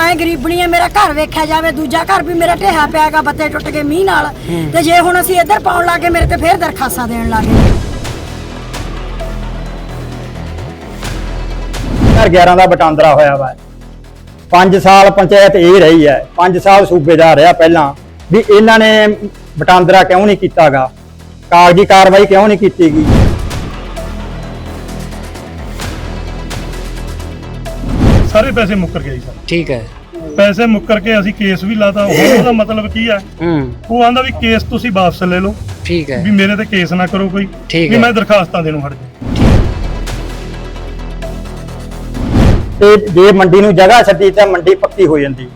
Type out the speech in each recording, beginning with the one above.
ਮੈਂ ਗਰੀਬਣੀ ਆ ਮੇਰਾ ਘਰ ਵੇਖਿਆ ਜਾਵੇ ਦੂਜਾ ਘਰ ਵੀ ਮੇਰਾ ਢੇਹਾ ਪਿਆਗਾ ਬੱਤੇ ਟੁੱਟ ਗਏ ਮੀਂਹ ਨਾਲ। ਤੇ ਜੇ ਹੁਣ ਅਸੀਂ ਇੱਧਰ ਪਾਉਣ ਲੱਗੇ ਮੇਰੇ ਤੇ ਫੇਰ ਦਰਖਾਸਤਾਂ ਦੇਣ ਲੱਗੇ ਹਜ਼ਾਰ 11 ਦਾ ਵਟਾਂਦਰਾ ਹੋਇਆ ਵਾ। 5 ਸਾਲ ਪੰਚਾਇਤ ਇਹ ਰਹੀ ਹੈ 5 ਸਾਲ ਸੂਬੇਦਾਰ ਰਿਹਾ ਪਹਿਲਾਂ ਵੀ ਇਹਨਾਂ ਨੇ ਵਟਾਂਦਰਾ ਕਿਉਂ ਨਹੀਂ ਕੀਤਾਗਾ? ਕਾਗਜ਼ੀ ਕਾਰਵਾਈ ਕਿਉਂ ਨਹੀਂ ਕੀਤੀ ਗਈ? ਸਾਰੇ ਪੈਸੇ ਮੁੱਕਰ ਗਏ ਜੀ ਸਰ। ਠੀਕ ਹੈ। ਪੈਸੇ ਮੁੱਕਰ ਕੇ ਅਸੀਂ ਕੇਸ ਵੀ ਲਾਤਾ। ਹੁਣ ਉਹਦਾ ਮਤਲਬ ਕੀ ਹੈ? ਹੂੰ। ਉਹ ਆਂਦਾ ਵੀ ਕੇਸ ਤੁਸੀਂ ਵਾਪਸ ਲੈ ਲਓ। ਠੀਕ ਹੈ। ਵੀ ਮੇਰੇ ਤੇ ਕੇਸ ਨਾ ਕਰੋ ਕੋਈ। ਠੀਕ ਵੀ ਹੈ। ਮੈਂ ਦਰਖਾਸਤਾਂ ਦੇਣੋਂ ਹਟ ਜਾ ਤੇ ਜੇ ਮੰਡੀ ਨੂੰ ਜਗ੍ਹਾ ਛੱਡੀ ਤਾਂ ਮੰਡੀ ਪੱਕੀ ਹੋ ਜਾਂਦੀ।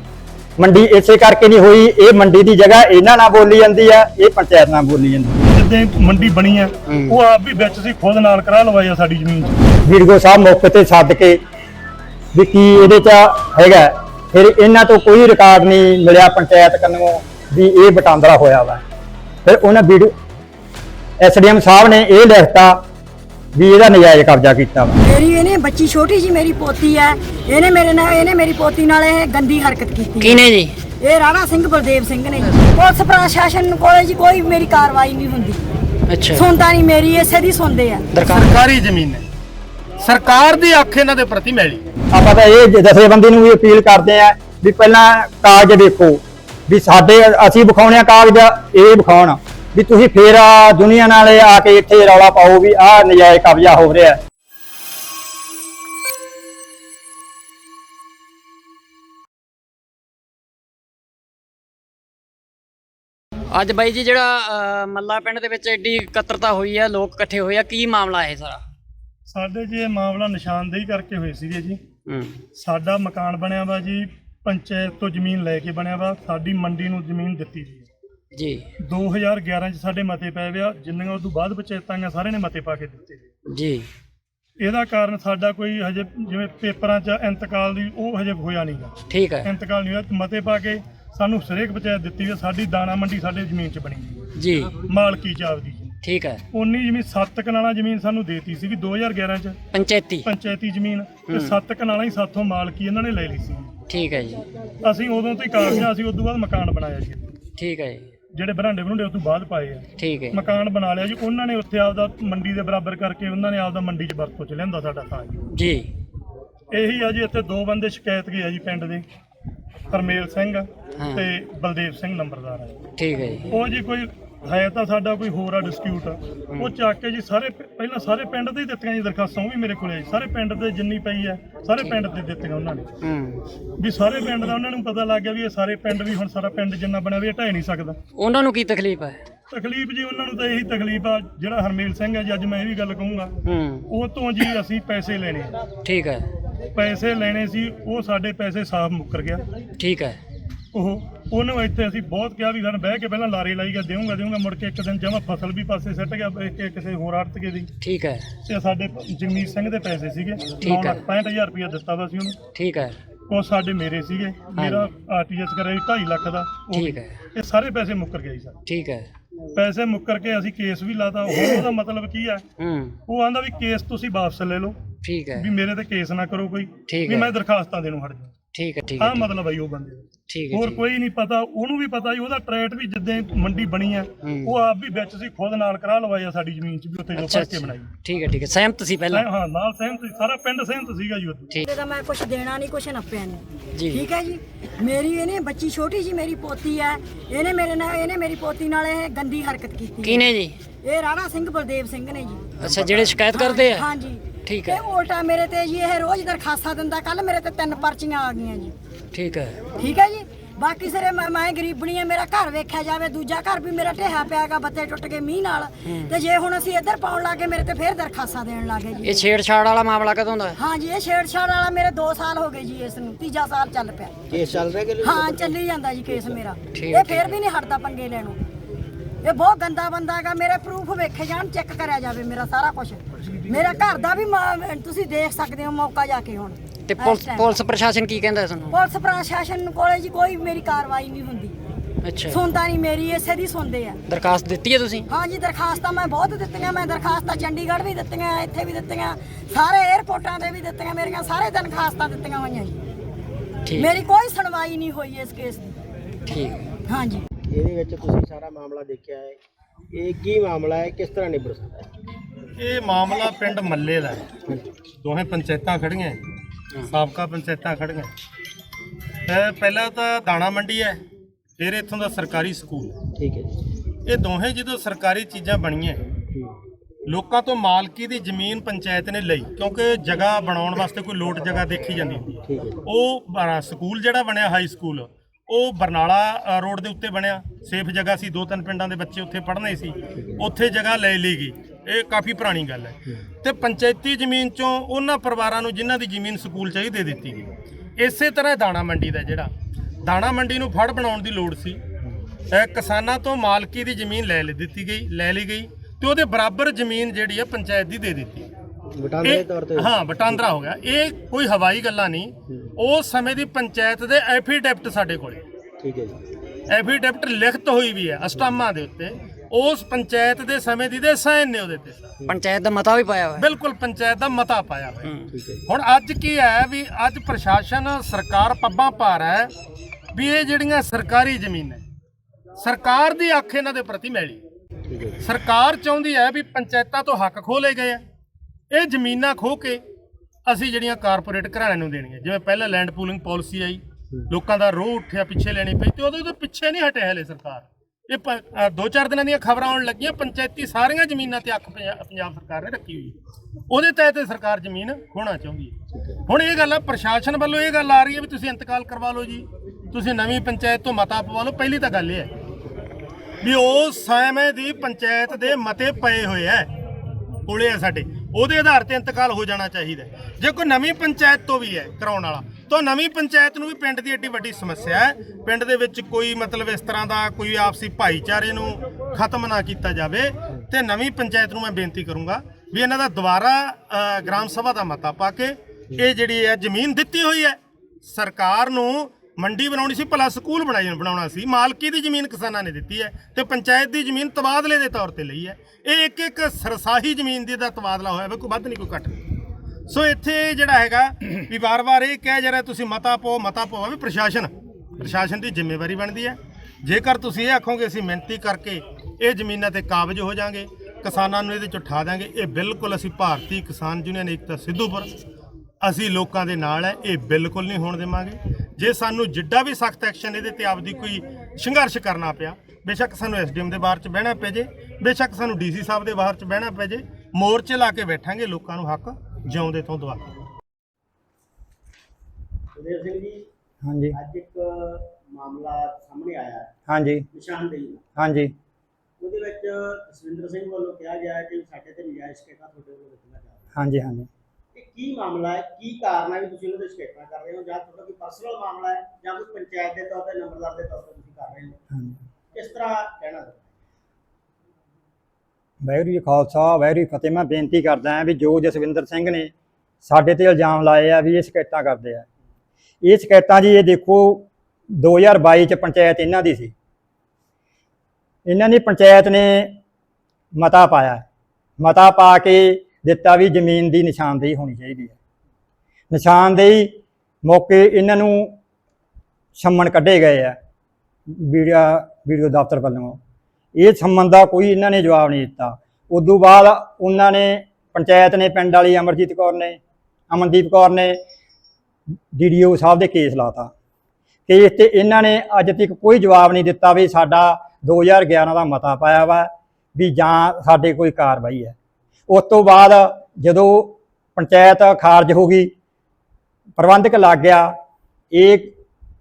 ਮੰਡੀ ਇਸੇ ਕਰਕੇ ਨਹੀਂ ਹੋਈ। ਇਹ ਮੰਡੀ ਦੀ ਜਗ੍ਹਾ ਇਹਨਾਂ ਨਾਲ ਬੋਲੀ ਜਾਂਦੀ ਆ ਇਹ ਪੰਚਾਇਤ ਨਾਲ ਬੋਲੀ ਜਾਂਦੀ। ਜਿੱਦਾਂ ਹੀ ਮੰਡੀ ਬਣੀ ਆ ਹੂੰ। ਉਹ ਆਪ ਵੀ ਵਿੱਚ ਸੀ ਖੁਦ ਨਾਲ ਕਰਾ ਲਵਾਈ ਆ ਸਾਡੀ ਜ਼ਮੀਨ 'ਚ। ਵੀਰਗੋ ਸਾਹਿਬ ਮੌਕੇ ਤੇ ਸੱਦ ਕੇ ਵੀ ਕੀ ਇਹਦੇ ਚ ਹੈਗਾ ਫਿਰ ਇਹਨਾਂ ਤੋਂ ਕੋਈ ਰਿਕਾਰਡ ਨਹੀਂ ਮਿਲਿਆ ਪੰਚਾਇਤ ਕੰਨੋਂ ਵੀ ਇਹ ਵਟਾਂਦਰਾ ਹੋਇਆ ਵਾ। ਫਿਰ ਉਹਨਾਂ ਵੀਡੀਓ ਐਸਡੀਐਮ ਸਾਹਿਬ ਨੇ ਇਹ ਲਿਖਤਾ ਵੀ ਇਹਦਾ ਨਜਾਇਜ਼ ਕਬਜ਼ਾ ਕੀਤਾ ਵਾ। ਮੇਰੀ ਇਹਨੇ ਬੱਚੀ ਛੋਟੀ ਜੀ ਮੇਰੀ ਪੋਤੀ ਹੈ। ਇਹਨੇ ਮੇਰੇ ਨਾਲ ਇਹਨੇ ਮੇਰੀ ਪੋਤੀ ਨਾਲ ਇਹ ਗੰਦੀ ਹਰਕਤ ਕੀਤੀ। ਕਿਨੇ ਜੀ? ਇਹ ਰਾਣਾ ਸਿੰਘ ਬਲਦੇਵ ਸਿੰਘ ਨੇ ਪੁਲਿਸ ਪ੍ਰਸ਼ਾਸਨ ਕੋਲੇ ਜੀ ਕੋਈ ਮੇਰੀ ਕਾਰਵਾਈ ਨਹੀਂ ਹੁੰਦੀ। ਅੱਛਾ। ਸੁਣਦਾ ਨਹੀਂ ਮੇਰੀ ਇਸੇ ਦੀ ਸੁਣਦੇ ਆ। ਸਰਕਾਰੀ ਜ਼ਮੀਨ ਹੈ। ਸਰਕਾਰ ਦੀ ਅੱਖ ਇਹਨਾਂ ਦੇ ਪ੍ਰਤੀ ਮੈਲੀ। ਆਪਾਂ ਤਾਂ ਇਹ ਜਥੇਬੰਦੀ ਨੂੰ ਵੀ ਅਪੀਲ ਕਰਦੇ ਆ ਵੀ ਪਹਿਲਾਂ ਕਾਗਜ਼ ਦੇਖੋ ਵੀ ਸਾਡੇ ਅਸੀਂ ਵਿਖਾਉਣੇ ਆ ਕਾਗਜ਼ ਇਹ ਵਿਖਾਉਣ ਵੀ ਤੁਸੀਂ ਫੇਰ ਆ ਦੁਨੀਆ ਨਾਲ ਆ ਕੇ ਇੱਥੇ ਰੌਲਾ ਪਾਓ ਵੀ ਆਹ ਨਜਾਇਜ਼ ਕਬਜ਼ਾ ਹੋ ਰਿਹਾ। ਹੈ ਅੱਜ ਬਾਈ ਜੀ ਜਿਹੜਾ ਮੱਲਾ ਪਿੰਡ ਦੇ ਵਿੱਚ ਐਡੀ ਇਕੱਤਰਤਾ ਹੋਈ ਹੈ ਲੋਕ ਇਕੱਠੇ ਹੋਏ ਆ ਕੀ ਮਾਮਲਾ ਹੈ ਸਾਰਾ? ਸਾਡੇ ਜੀ ਇਹ ਮਾਮਲਾ ਨਿਸ਼ਾਨਦੇਹੀ ਕਰਕੇ ਹੋਏ ਸੀਗੇ ਜੀ। ਸਾਡਾ ਮਕਾਨ ਬਣਿਆ ਵਾ ਜੀ ਪੰਚਾਇਤ ਤੋਂ ਜ਼ਮੀਨ ਲੈ ਕੇ ਬਣਿਆ ਵਾ ਸਾਡੀ ਮੰਡੀ ਨੂੰ ਜ਼ਮੀਨ ਦਿੱਤੀ ਜੀ। ਜੀ 2011 ਚ ਸਾਡੇ ਮਤੇ ਪਏ ਵਿਆ ਜਿੰਨੀਆਂ ਉਸ ਤੋਂ ਬਾਅਦ ਪੰਚਾਇਤਾਂ ਆ ਸਾਰੇ ਨੇ ਮਤੇ ਪਾ ਕੇ ਦਿੱਤੇ ਜੀ ਜੀ। ਇਹਦਾ ਕਾਰਨ ਸਾਡਾ ਕੋਈ ਹਜੇ ਜਿਵੇਂ ਪੇਪਰਾਂ 'ਚ ਇੰਤਕਾਲ ਦੀ ਉਹ ਹਜੇ ਹੋਇਆ ਨਹੀਂਗਾ ਠੀਕ ਹੈ। ਇੰਤਕਾਲ ਨਹੀਂ ਹੋਇਆ ਮਤੇ ਪਾ ਕੇ ਸਾਨੂੰ ਸਰੇਕ ਪੰਚਾਇਤ ਦਿੱਤੀ ਹੈ ਸਾਡੀ ਦਾਣਾ ਮੰਡੀ ਸਾਡੇ ਜ਼ਮੀਨ 'ਚ ਬਣੀ ਜੀ। ਮਾਲਕੀ ਚ ਆਪਦੀ ਜੀ ਠੀਕ ਹੈ। ਉਨੀ ਜ਼ਮੀਨ 7 ਕਨਾਲਾਂ ਜ਼ਮੀਨ ਸਾਨੂੰ ਦੇਤੀ ਸੀਗੀ 2011 ਚ। ਪੰਚਾਇਤੀ। ਪੰਚਾਇਤੀ ਜ਼ਮੀਨ ਤੇ 7 ਕਨਾਲਾਂ ਹੀ ਸਾਥੋਂ ਮਾਲਕੀ ਇਹਨਾਂ ਨੇ ਲੈ ਲਈ ਸੀ। ਠੀਕ ਹੈ ਜੀ। ਅਸੀਂ ਉਦੋਂ ਤੋਂ ਹੀ ਕਾਗਜ਼ਾਂ ਅਸੀਂ ਉਸ ਤੋਂ ਬਾਅਦ ਮਕਾਨ ਬਣਾਇਆ ਜੀ। ਠੀਕ ਹੈ ਜੀ। ਜਿਹੜੇ ਬਰਾਂਡੇ ਬਣਾਉਂਦੇ ਉਸ ਤੋਂ ਬਾਅਦ ਪਾਏ ਆ। ਠੀਕ ਹੈ। ਮਕਾਨ ਬਣਾ ਲਿਆ ਜੀ। ਉਹਨਾਂ ਨੇ ਉੱਥੇ ਆਪਦਾ ਮੰਡੀ ਦੇ ਬਰਾਬਰ ਕਰਕੇ ਉਹਨਾਂ ਨੇ ਆਪਦਾ ਮੰਡੀ 'ਚ ਵਰਤੋਂ 'ਚ ਲਿਆਂਦਾ ਸਾਡਾ ਥਾਂ ਜੀ। ਜੀ ਇਹੀ ਆ ਜੀ ਇੱਥੇ ਦੋ ਬੰਦੇ ਸ਼ਿਕਾਇਤ ਗਏ ਆ ਜੀ ਪਿੰਡ ਦੇ। ਹਰਮੇਲ ਸਿੰਘ। ਤੇ ਬਲਦੇਵ ਸਿੰਘ ਨੰਬਰਦਾਰ ਆ। ਠੀਕ ਹੈ ਜੀ। ਉਹ ਜੀ ਕੋਈ ਹੈ ਤਾਂ ਸਾਡਾ ਕੋਈ ਹੋਰ ਆ ਡਿਸਪਿਊਟ ਉਹ ਚੱਕ ਕੇ ਜੀ ਸਾਰੇ ਪਹਿਲਾਂ ਸਾਰੇ ਪਿੰਡ ਦੇ ਹੀ ਦਿੱਤੀਆਂ ਜੀ ਦਰਖਾਸਤਾਂ ਉਹ ਵੀ ਮੇਰੇ ਕੋਲੇ ਆ ਜੀ। ਸਾਰੇ ਪਿੰਡ ਦੇ ਜਿੰਨੀ ਪਈ ਹੈ ਸਾਰੇ ਪਿੰਡ ਦੇ ਦਿੱਤੀਆਂ ਉਹਨਾਂ ਨੇ। ਵੀ ਸਾਰੇ ਪਿੰਡ ਦਾ ਉਹਨਾਂ ਨੂੰ ਪਤਾ ਲੱਗ ਗਿਆ ਵੀ ਇਹ ਸਾਰੇ ਪਿੰਡ ਵੀ ਹੁਣ ਸਾਰਾ ਪਿੰਡ ਜਿੰਨਾ ਬਣਿਆ ਵੀ ਇਹ ਢਹਿ ਨਹੀਂ ਸਕਦਾ। ਉਹਨਾਂ ਨੂੰ ਕੀ ਤਕਲੀਫ ਹੈ ਤਕਲੀਫ ਜੀ ਉਹਨਾਂ ਨੂੰ ਤਾਂ ਇਹੀ ਤਕਲੀਫ ਆ ਜਿਹੜਾ ਹਰਮੇਲ ਸਿੰਘ ਹੈ ਜੀ ਅੱਜ ਮੈਂ ਇਹ ਵੀ ਗੱਲ ਕਹੂੰਗਾ। ਉਹ ਤੋਂ ਜੀ ਅਸੀਂ ਪੈਸੇ ਲੈਣੇ ਆ। ਠੀਕ ਹੈ ਪੈਸੇ ਲੈਣੇ ਸੀ ਉਹ ਸਾਡੇ ਪੈਸੇ ਸਾਫ਼ ਮੁੱਕਰ ਗਿਆ। ਠੀਕ ਹੈ ਉਹ ਉਹਨੂੰ ਇੱਥੇ ਅਸੀਂ ਬਹੁਤ ਕਿਹਾ ਵੀ ਸਾਨੂੰ ਬਹਿ ਕੇ ਪਹਿਲਾਂ ਲਾਰੇ ਲਾਈ ਗਿਆ ਦੇਵਾਂਗਾ ਦੇਵਾਂਗਾ ਮੁੜ ਕੇ ਇੱਕ ਦਿਨ ਜਮਾ ਫਸਲ ਵੀ ਪਾਸੇ ਸੱਟ ਗਿਆ ਇੱਕ- ਇੱਕ ਕਿਸੇ ਹੋਰ ਆੜਤਕੇ ਦੀ। ਠੀਕ ਹੈ। ਤੇ ਸਾਡੇ ਜਗਮੀਤ ਸਿੰਘ ਦੇ ਪੈਸੇ ਸੀਗੇ ਠੀਕ ਹੈ। 65000 ਰੁਪਇਆ ਦਿੱਤਾ ਵਾ ਸੀ ਉਹਨੂੰ। ਠੀਕ ਹੈ। ਉਹ ਸਾਡੇ ਮੇਰੇ ਸੀਗੇ ਮੇਰਾ ਆਰਟੀਐਸ ਕਰਿਆ 2.5 ਲੱਖ ਦਾ ਉਹ ਠੀਕ ਵੀ। ਹੈ। ਇਹ ਸਾਰੇ ਪੈਸੇ ਮੁੱਕਰ ਗਏ ਸਰ ਠੀਕ ਹੈ। ਪੈਸੇ ਮੁੱਕਰ ਕੇ ਅਸੀਂ ਕੇਸ ਵੀ ਲਾਤਾ ਹੁਣ ਉਹਦਾ ਮਤਲਬ ਕੀ ਹੈ? ਹੂੰ। ਉਹ ਆਂਦਾ ਵੀ ਕੇਸ ਤੁਸੀਂ ਵਾਪਸ ਲੈ ਲਓ। ਠੀਕ ਹੈ। ਵੀ ਮੇਰੇ ਤੇ ਕੇਸ ਨਾ ਕਰੋ ਕੋਈ। ਠੀਕ ਵੀ ਹੈ। ਮੈਂ ਦਰਖਾਸਤਾਂ ਦੇਣੋਂ ਹਟ ਜਾ ਠੀਕ ਹੈ ਠੀਕ ਹੈ ਆਹ ਮਤਲਬ ਹੈ ਉਹ ਬੰਦੇ ਦਾ। ਠੀਕ ਹੈ ਹੋਰ ਠੀਕ ਹੈ। ਕੋਈ ਨਹੀਂ ਪਤਾ ਉਹਨੂੰ ਵੀ ਪਤਾ ਜੀ ਉਹਦਾ ਟਰੈਟ ਵੀ ਜਿੱਦਾਂ ਹੀ ਮੰਡੀ ਬਣੀ ਆ ਹੂੰ। ਉਹ ਆਪ ਵੀ ਵਿੱਚ ਸੀ ਖੁਦ ਨਾਲ ਕਰਾ ਲਵਾਇਆ ਸਾਡੀ ਜ਼ਮੀਨ 'ਚ ਵੀ ਉੱਥੇ ਜੋ ਅੱਛਾ ਭਰ ਕੇ ਅੱਛਾ। ਬਣਾਈ ਠੀਕ ਹੈ ਠੀਕ ਹੈ। ਸਹਿਮਤ ਸੀ ਪਹਿਲਾਂ? ਹਾਂ ਨਾਲ ਸਹਿਮਤ ਸੀ, ਸਾਰਾ ਪਿੰਡ ਸਹਿਮਤ ਸੀਗਾ ਜੀ ਉੱਥੇ। ਠੀਕ। ਇਹਦੇ ਤਾਂ ਮੈਂ ਕੁਝ ਦੇਣਾ ਨਹੀਂ ਕੁਝ ਨੱਪਿਆ ਨਹੀਂ। ਜੀ। ਠੀਕ ਹੈ ਜੀ? ਮੇਰੀ ਇਹਨੇ ਬੱਚੀ ਛੋਟੀ ਜੀ ਮੇਰੀ ਪੋਤੀ ਹੈ ਇਹਨੇ ਮੇਰੇ ਨਾਲ ਇਹਨੇ ਮੇਰੀ ਪੋਤੀ ਨਾਲ ਇਹ ਗੰਦੀ ਹਰਕਤ ਕੀਤੀ ਕਿਨੇ ਜੀ? ਇਹ ਰਾਣਾ ਸਿੰਘ ਬਲਦੇਵ ਸਿੰਘ ਨੇ ਜੀ। ਅੱਛਾ ਜਿਹੜੇ ਸ਼ਿਕਾਇਤ ਕਰਦੇ ਆ? ਹਾਂਜੀ। ਠੀਕ ਹੈ। ਉਲਟਾ ਮੇਰੇ ਤੇ ਜੀ ਇਹ ਰੋਜ਼ ਦਰਖਾਸਤਾਂ ਦਿੰਦਾ ਕੱਲ ਮੇਰੇ ਤੇ ਤਿੰਨ ਪਰਚੀਆਂ ਆ ਗਈਆਂ ਜੀ। ਠੀਕ ਹੈ। ਠੀਕ ਹੈ ਜੀ? ਬਾਕੀ ਸਿਰੇ ਮੈਂ ਮੈਂ ਗਰੀਬਣੀ ਆ ਮੇਰਾ ਘਰ ਵੇਖਿਆ ਜਾਵੇ ਦੂਜਾ ਘਰ ਵੀ ਮੇਰਾ ਢੇਹਾ ਪਿਆਗਾ ਬੱਤੇ ਟੁੱਟ ਗਏ ਮੀਂਹ ਨਾਲ। ਤੇ ਜੇ ਹੁਣ ਅਸੀਂ ਇੱਧਰ ਪਾਉਣ ਲੱਗੇ ਮੇਰੇ ਤੇ ਫੇਰ ਦਰਖਾਸਤਾਂ ਦੇਣ ਲੱਗੇ ਜੀ। ਇਹ ਛੇੜਛਾੜ ਵਾਲਾ ਮਾਮਲਾ ਕਦੋਂ ਦਾ? ਹੈ? ਹਾਂ ਜੀ ਇਹ ਛੇੜਛਾੜ ਵਾਲਾ ਮੇਰੇ 2 ਸਾਲ ਹੋ ਗਏ ਜੀ ਇਸ ਨੂੰ ਤੀਜਾ ਸਾਲ ਚੱਲ ਪਿਆ। ਕੇਸ ਚੱਲ ਰਿਹਾ ਕਿ ਹਾਂ ਚੱਲੀ ਜਾਂਦਾ ਜੀ ਕੇਸ ਮੇਰਾ। ਠੀਕ, ਇਹ ਫੇਰ ਵੀ ਨਹੀਂ ਹਟਦਾ ਪੰਗੇ ਲੈਣੋਂ। ਇਹ ਬਹੁਤ ਗੰਦਾ ਬੰਦਾ ਹੈਗਾ ਮੇਰੇ ਪ੍ਰੂਫ ਵੇਖੇ ਜਾਣ ਚੈੱਕ ਕਰਿਆ ਜਾਵੇ ਮੇਰਾ ਸਾਰਾ ਕੁਝ ਮੇਰਾ ਘਰ ਦਾ ਵੀ ਮਾ- ਤੁਸੀਂ ਦੇਖ ਸਕਦੇ ਹੋ ਮੌਕਾ ਜਾ ਕੇ ਹੁਣ ਤੇ ਪੁਲਿਸ ਪ੍ਰਸ਼ਾਸਨ ਕੀ ਕਹਿੰਦਾ ਤੁਹਾਨੂੰ? ਪੁਲਿਸ ਪ੍ਰਸ਼ਾਸਨ ਕੋਲੇ ਜੀ ਕੋਈ ਮੇਰੀ ਕਾਰਵਾਈ ਨਹੀਂ ਹੁੰਦੀ। ਅੱਛਾ। ਸੁਣਦਾ ਨਹੀਂ ਮੇਰੀ ਇਸੇ ਦੀ ਸੁਣਦੇ ਆ। ਦਰਖਾਸਤ ਦਿੱਤੀ ਹੈ ਤੁਸੀਂ? ਹਾਂ ਜੀ ਦਰਖਾਸਤਾਂ ਮੈਂ ਬਹੁਤ ਦਿੱਤੀਆਂ ਮੈਂ ਦਰਖਾਸਤਾਂ ਚੰਡੀਗੜ੍ਹ ਵੀ ਦਿੱਤੀਆਂ ਇੱਥੇ ਵੀ ਦਿੱਤੀਆਂ ਸਾਰੇ 에ਅਰਪੋਰਟਾਂ ਤੇ ਵੀ ਦਿੱਤੀਆਂ ਮੇਰੀਆਂ ਸਾਰੇ ਦਰਖਾਸਤਾਂ ਦਿੱਤੀਆਂ ਹੋਈਆਂ ਜੀ। ਠੀਕ। ਮੇਰੀ ਕੋਈ ਸੁਣਵਾਈ ਨਹੀਂ ਹੋਈ ਇਸ ਕੇਸ ਦੀ। ਠੀਕ। ਹਾਂਜੀ ਇਹਦੇ ਵਿੱਚ ਤੁਸੀਂ ਸਾਰਾ ਮਾਮਲਾ ਦੇਖਿਆ ਹੈ। ਇਹ ਕੀ ਮਾਮਲਾ ਹੈ? ਕਿਸ ਤਰ੍ਹਾਂ ਨਿਬੜ ਸਕਦਾ ਹੈ? ਇਹ ਮਾਮਲਾ ਪਿੰਡ ਮੱਲੇ ਦਾ ਹੈ। ਦੋਹੇ ਪੰਚਾਇਤਾਂ ਖੜੀਆਂ ਹੈ। ਸਾਬਕਾ ਪੰਚਾਇਤਾਂ ਖੜੀਆਂ ਹੈ। ਇਹ ਪਹਿਲਾਂ ਤਾਂ ਦਾਣਾ ਮੰਡੀ ਹੈ ਫਿਰ ਇੱਥੋਂ ਦਾ ਸਰਕਾਰੀ ਸਕੂਲ ਹੈ। ਠੀਕ ਹੈ ਜੀ। ਇਹ ਦੋਹੇ ਜਦੋਂ ਸਰਕਾਰੀ ਚੀਜ਼ਾਂ ਬਣੀਆਂ ਲੋਕਾਂ ਤੋਂ ਮਾਲਕੀ ਦੀ ਜ਼ਮੀਨ ਪੰਚਾਇਤ ਨੇ ਲਈ ਕਿਉਂਕਿ ਜਗ੍ਹਾ ਬਣਾਉਣ ਵਾਸਤੇ ਕੋਈ ਲੋਟ ਜਗ੍ਹਾ ਦੇਖੀ ਜਾਂਦੀ ਹੁੰਦੀ ਹੈ। ਠੀਕ ਹੈ ਜੀ। ਉਹ ਸਕੂਲ ਜਿਹੜਾ ਬਣਿਆ ਹਾਈ ਸਕੂਲ ਉਹ ਬਰਨਾਲਾ ਰੋਡ ਦੇ ਉੱਤੇ ਬਣਿਆ। ਸੇਫ ਜਗ੍ਹਾ ਸੀ, ਦੋ ਤਿੰਨ ਪਿੰਡਾਂ ਦੇ ਬੱਚੇ ਉੱਥੇ ਪੜ੍ਹਨੇ ਸੀ। ਉੱਥੇ ਜਗ੍ਹਾ ਲੈ ਲਈ ਗਈ। ਇਹ ਕਾਫੀ ਪੁਰਾਣੀ ਗੱਲ ਹੈ। ਤੇ ਪੰਚਾਇਤੀ ਜ਼ਮੀਨ ਚੋਂ ਉਹਨਾਂ ਪਰਿਵਾਰਾਂ ਨੂੰ ਜਿਨ੍ਹਾਂ ਦੀ ਜ਼ਮੀਨ ਸਕੂਲ ਚਾਹੀ ਦੇ ਦਿੱਤੀ ਗਈ। ਇਸੇ ਤਰ੍ਹਾਂ ਦਾਣਾ ਮੰਡੀ ਦਾ ਜਿਹੜਾ। ਦਾਣਾ ਮੰਡੀ ਨੂੰ ਫੜ ਬਣਾਉਣ ਦੀ ਲੋੜ ਸੀ। ਕਿਸਾਨਾਂ ਤੋਂ ਮਾਲਕੀ ਦੀ ਜ਼ਮੀਨ ਲੈ ਲਈ ਦਿੱਤੀ ਗਈ, ਲੈ ਲਈ ਗਈ। ਤੇ ਉਹਦੇ ਬਰਾਬਰ ਜ਼ਮੀਨ ਜਿਹੜੀ ਹੈ ਪੰਚਾਇਤ ਦੀ ਦੇ ਦਿੱਤੀ। ਵਟਾਂਦਰੇ ਦੇ ਇਹ- ਤੌਰ ਤੇ ਹਾਂ ਵਟਾਂਦਰਾ ਹੋ ਗਿਆ। ਇਹ ਕੋਈ ਹਵਾਈ ਗੱਲਾਂ ਨਹੀਂ। ਉਸ ਸਮੇਂ ਦੀ ਪੰਚਾਇਤ ਦੇ ਐਫੀਡੈਵਿਟ ਸਾਡੇ ਕੋਲੇ। ਠੀਕ ਹੈ ਜੀ। ਐਫੀਡੈਵਿਟ ਲਿਖਤ ਹੋਈ ਵੀ ਹੈ ਅਸਟਾਮਾਂ ਦੇ ਉੱਤੇ। ਉਸ ਪੰਚਾਇਤ ਦੇ ਸਮੇਂ ਦੀ ਦੇ ਸਾਈਨ ਨੇ ਉਹਦੇ ਤੇ। ਪੰਚਾਇਤ ਦਾ ਮਤਾ ਵੀ ਪਾਇਆ ਹੋਇਆ। ਬਿਲਕੁਲ ਪੰਚਾਇਤ ਦਾ ਮਤਾ ਪਾਇਆ ਹੋਇਆ। ਹੂੰ। ਹੈ ਹੁਣ ਅੱਜ ਕੀ ਹੈ ਵੀ ਅੱਜ ਪ੍ਰਸ਼ਾਸਨ ਸਰਕਾਰ ਪੱਬਾਂ ਪਾ ਰਿਹਾ ਹੈ ਵੀ ਇਹ ਜਿਹੜੀਆਂ ਸਰਕਾਰੀ ਜ਼ਮੀਨ ਹੈ ਸਰਕਾਰ ਦੀ ਅੱਖ ਇਹਨਾਂ ਦੇ ਪ੍ਰਤੀ ਮੈਲੀ। ਹੈ ਸਰਕਾਰ ਚਾਹੁੰਦੀ ਹੈ ਵੀ ਪੰਚਾਇਤਾਂ ਤੋਂ ਹੱਕ ਖੋਹ ਲਏ ਗਏ ਆ। ਇਹ ਜ਼ਮੀਨਾਂ ਖੋਹ ਕੇ ਅਸੀਂ ਜਿਹੜੀਆਂ ਕਾਰਪੋਰੇਟ ਘਰਾਣਿਆਂ ਨੂੰ ਦੇਣੀਆਂ ਜਿਵੇਂ ਪਹਿਲਾਂ ਲੈਂਡ ਪੂਲਿੰਗ ਪਾਲਿਸੀ ਆਈ ਲੋਕਾਂ ਦਾ ਰੋਹ ਉੱਠਿਆ ਪਿੱਛੇ ਲੈਣੀ ਪਈ ਤੇ ਉਦੋਂ ਤੋਂ ਪਿੱਛੇ ਨਹੀਂ ਹਟੇ ਹਲੇ ਸਰਕਾਰ। ਇਹ ਦੋ ਚਾਰ ਦਿਨਾਂ ਦੀਆਂ ਖਬਰਾਂ ਆਉਣ ਲੱਗੀਆਂ ਪੰਚਾਇਤੀ ਸਾਰੀਆਂ ਜ਼ਮੀਨਾਂ ਤੇ ਅੱਖ ਪੰਜਾ- ਪੰਜਾਬ ਸਰਕਾਰ ਨੇ ਰੱਖੀ ਹੋਈ। ਹੈ ਉਹਦੇ ਤਹਿਤ ਸਰਕਾਰ ਜ਼ਮੀਨ ਖੋਣਾ ਚਾਹੁੰਦੀ ਹੈ। ਹੁਣ ਇਹ ਗੱਲ ਆ ਪ੍ਰਸ਼ਾਸਨ ਵੱਲੋਂ ਇਹ ਗੱਲ ਆ ਰਹੀ ਹੈ ਵੀ ਤੁਸੀਂ ਇੰਤਕਾਲ ਕਰਵਾ ਲਓ ਜੀ। ਤੁਸੀਂ ਨਵੀਂ ਪੰਚਾਇਤ ਤੋਂ ਮਤਾ ਪਵਾ ਲਓ। ਪਹਿਲੀ ਤਾਂ ਗੱਲ ਇਹ ਹੈ ਵੀ ਉਸ ਸਮੇਂ ਦੀ ਪੰਚਾਇਤ ਦੇ ਮਤੇ ਪਏ ਹੋਏ ਐ ਕੋਲੇ ਆ ਸਾਡੇ। ਉਹਦੇ ਆਧਾਰ ਤੇ ਇੰਤਕਾਲ ਹੋ ਜਾਣਾ ਚਾਹੀਦਾ ਜੇ ਕੋਈ ਨਵੀਂ ਪੰਚਾਇਤ ਤੋਂ ਵੀ ਹੈ ਕਰਾਉਣ ਵਾਲਾ, ਤਾਂ ਨਵੀਂ ਪੰਚਾਇਤ ਨੂੰ ਵੀ ਪਿੰਡ ਦੀ ਏਡੀ ਵੱਡੀ ਸਮੱਸਿਆ ਹੈ। ਪਿੰਡ ਦੇ ਵਿੱਚ ਕੋਈ ਮਤਲਬ ਇਸ ਤਰ੍ਹਾਂ ਦਾ ਕੋਈ ਆਪਸੀ ਭਾਈਚਾਰੇ ਨੂੰ ਖਤਮ ਨਾ ਕੀਤਾ ਜਾਵੇ, ਤੇ ਨਵੀਂ ਪੰਚਾਇਤ ਨੂੰ ਮੈਂ ਬੇਨਤੀ ਕਰੂੰਗਾ ਵੀ ਇਹਨਾਂ ਦਾ ਦੁਬਾਰਾ ਗ੍ਰਾਮ ਸਭਾ ਦਾ ਮਤਾ ਪਾ ਕੇ ਇਹ ਜਿਹੜੀ ਹੈ ਜ਼ਮੀਨ ਦਿੱਤੀ ਹੋਈ ਹੈ, ਸਰਕਾਰ ਨੂੰ ਮੰਡੀ ਬਣਾਉਣੀ ਸੀ, ਭਲਾ ਸਕੂਲ ਬਣਾਈ ਬਣਾਉਣਾ ਸੀ। ਮਾਲਕੀ ਦੀ ਜ਼ਮੀਨ ਕਿਸਾਨਾਂ ਨੇ ਦਿੱਤੀ ਹੈ ਤੇ ਪੰਚਾਇਤ ਦੀ ਜ਼ਮੀਨ ਤਬਾਦਲੇ ਦੇ ਤੌਰ ਤੇ ਲਈ ਹੈ। ਇਹ ਇੱਕ ਇੱਕ ਸਰਸਾਹੀ ਜ਼ਮੀਨ ਦੀ ਦਾ ਤਬਾਦਲਾ ਹੋਇਆ ਵਾ ਕੋਈ ਵੱਧ ਨਹੀਂ, ਕੋਈ ਘੱਟ ਨਹੀਂ। ਸੋ ਇੱਥੇ ਜਿਹੜਾ ਹੈਗਾ, ਵੀ ਵਾਰ-ਵਾਰ ਇਹ ਕਹਿ ਜਾ ਰਿਹਾ, ਤੁਸੀਂ ਮਤਾ ਪਾਓ ਮਤਾ ਪਾਓ ਵੀ ਪ੍ਰਸ਼ਾਸਨ ਪ੍ਰਸ਼ਾਸਨ ਦੀ ਜ਼ਿੰਮੇਵਾਰੀ ਬਣਦੀ ਹੈ। ਜੇਕਰ ਤੁਸੀਂ ਇਹ ਆਖੋਗੇ, ਅਸੀਂ ਮਿਹਨਤੀ ਕਰਕੇ ਇਹ ਜ਼ਮੀਨਾਂ ਤੇ ਕਾਬਜ ਹੋ ਜਾਾਂਗੇ, ਕਿਸਾਨਾਂ ਨੂੰ ਇਹਦੇ ਚ ਉਠਾ ਦਾਂਗੇ ਇਹ ਬਿਲਕੁਲ ਅਸੀਂ ਭਾਰਤੀ ਕਿਸਾਨ ਯੂਨੀਅਨ ਏਕਤਾ ਸਿੱਧੂਪੁਰ ਅਸੀਂ ਲੋਕਾਂ ਦੇ ਨਾਲ ਹੈ, ਇਹ ਬਿਲਕੁਲ ਨਹੀਂ ਹੋਣ ਦੇਵਾਂਗੇ। ਜੇ ਸਾਨੂੰ ਜਿੱਡਾ ਵੀ ਸਖਤ ਐਕਸ਼ਨ ਇਹਦੇ ਤੇ ਆਪਦੀ ਕੋਈ ਸੰਘਰਸ਼ ਕਰਨਾ ਪਿਆ ਬੇਸ਼ੱਕ ਸਾਨੂੰ ਐਸਡੀਐਮ ਦੇ ਬਾਹਰ ਚ ਬਹਿਣਾ ਪੈ ਜੇ ਬੇਸ਼ੱਕ ਸਾਨੂੰ ਡੀਸੀ ਸਾਹਿਬ ਦੇ ਬਾਹਰ ਚ ਬਹਿਣਾ ਪੈ ਜੇ ਮੋਰਚੇ ਲਾ ਕੇ ਬੈਠਾਂਗੇ ਲੋਕਾਂ ਨੂੰ ਹੱਕ ਜਿਉਂਦੇ ਤੋਂ ਦਵਾ ਕੇ। ਸੁਖਦੇਵ ਸਿੰਘ ਜੀ ਹਾਂਜੀ। ਅੱਜ ਇੱਕ ਮਾਮਲਾ ਸਾਹਮਣੇ ਆਇਆ। ਹਾਂਜੀ। ਨਿਸ਼ਾਨਦੇਹੀ ਦਾ ਹਾਂਜੀ। ਉਹਦੇ ਵਿੱਚ ਜਸਵਿੰਦਰ ਸਿੰਘ ਵੱਲੋਂ ਕਿਹਾ ਗਿਆ ਹੈ ਕਿ ਸਾਡੇ ਤੇ ਨਜਾਇਜ਼ ਸ਼ਿਕਾਇਤਾਂ ਤੁਹਾਡੇ ਵੱਲੋਂ ਦਿੱਤੀਆਂ ਜਾ ਰਹੀਆਂ। ਹਾਂਜੀ ਹਾਂਜੀ। ਇਹ ਕੀ ਮਾਮਲਾ ਹੈ ਕੀ ਕਾਰਨ ਹੈ ਵੀ ਤੁਸੀਂ ਉਹਨਾਂ ਦੇ ਸ਼ਿਕਾਇਤਾਂ ਕਰ ਰਹੇ ਹੋ? ਜਾਂ ਤੁਹਾਡਾ ਕੋਈ ਪਰਸਨਲ ਮਾਮਲਾ ਹੈ ਜਾਂ ਕੋਈ ਪੰਚਾਇਤ ਦੇ ਤੌਰ ਤੇ ਨੰਬਰਦਾਰ ਦੇ ਤੌਰ ਤੇ ਤੁਸੀਂ ਕਰ ਰਹੇ ਹੋ? ਕਿਸ ਤਰ੍ਹਾਂ ਕਹਿਣਾ? ਵਾਹਿਗੁਰੂ ਜੀ ਕਾ ਖਾਲਸਾ ਵਾਹਿਗੁਰੂ ਕੀ ਫਤਿਹ। ਮੈਂ ਬੇਨਤੀ ਕਰਦਾ ਹਾਂ ਵੀ ਜੋ ਜਸਵਿੰਦਰ ਸਿੰਘ ਨੇ ਸਾਡੇ ਤੇ ਇਲਜ਼ਾਮ ਲਾਏ ਆ ਵੀ ਇਹ ਸ਼ਿਕਾਇਤਾਂ ਕਰਦੇ ਆ। ਇਹ ਸ਼ਿਕਾਇਤਾਂ ਜੀ ਇਹ ਦੇਖੋ 2022 ਚ ਪੰਚਾਇਤ ਇਹਨਾਂ ਦੀ ਸੀ। ਇਹਨਾਂ ਦੀ ਪੰਚਾਇਤ ਨੇ ਮਤਾ ਪਾਇਆ। ਮਤਾ ਪਾ ਕੇ ਦਿੱਤਾ ਵੀ ਜ਼ਮੀਨ ਦੀ ਨਿਸ਼ਾਨਦੇਹੀ ਹੋਣੀ ਚਾਹੀਦੀ ਹੈ। ਨਿਸ਼ਾਨਦੇਹੀ ਮੌਕੇ ਇਹਨਾਂ ਨੂੰ ਸੰਮਣ ਕੱਢੇ ਗਏ ਆ ਵੀਡੀਓ ਵੀਡੀਓ ਦਫ਼ਤਰ ਵੱਲੋਂ। ਇਹ ਸੰਮਣ ਦਾ ਕੋਈ ਇਹਨਾਂ ਨੇ ਜਵਾਬ ਨਹੀਂ ਦਿੱਤਾ। ਉਦੋਂ ਬਾਅਦ ਉਹਨਾਂ ਨੇ ਪੰਚਾਇਤ ਨੇ, ਪਿੰਡ ਵਾਲੀ ਅਮਰਜੀਤ ਕੌਰ ਨੇ, ਅਮਨਦੀਪ ਕੌਰ ਨੇ ਡੀਡੀਓ ਸਾਹਿਬ ਦੇ ਕੇਸ ਲਾਤਾ। ਕੇਸ ਤੇ ਇਹਨਾਂ ਨੇ ਅੱਜ ਤੱਕ ਕੋਈ ਜਵਾਬ ਨਹੀਂ ਦਿੱਤਾ ਵੀ ਸਾਡਾ 2011 ਦਾ ਮਤਾ ਪਾਇਆ ਵਾ ਵੀ ਜਾਂ ਸਾਡੇ ਕੋਈ ਕਾਰਵਾਈ ਹੈ। ਉਸ ਤੋਂ ਬਾਅਦ ਜਦੋਂ ਪੰਚਾਇਤ ਖਾਰਜ ਹੋ ਗਈ, ਪ੍ਰਬੰਧਕ ਲੱਗ ਗਿਆ, ਇਹ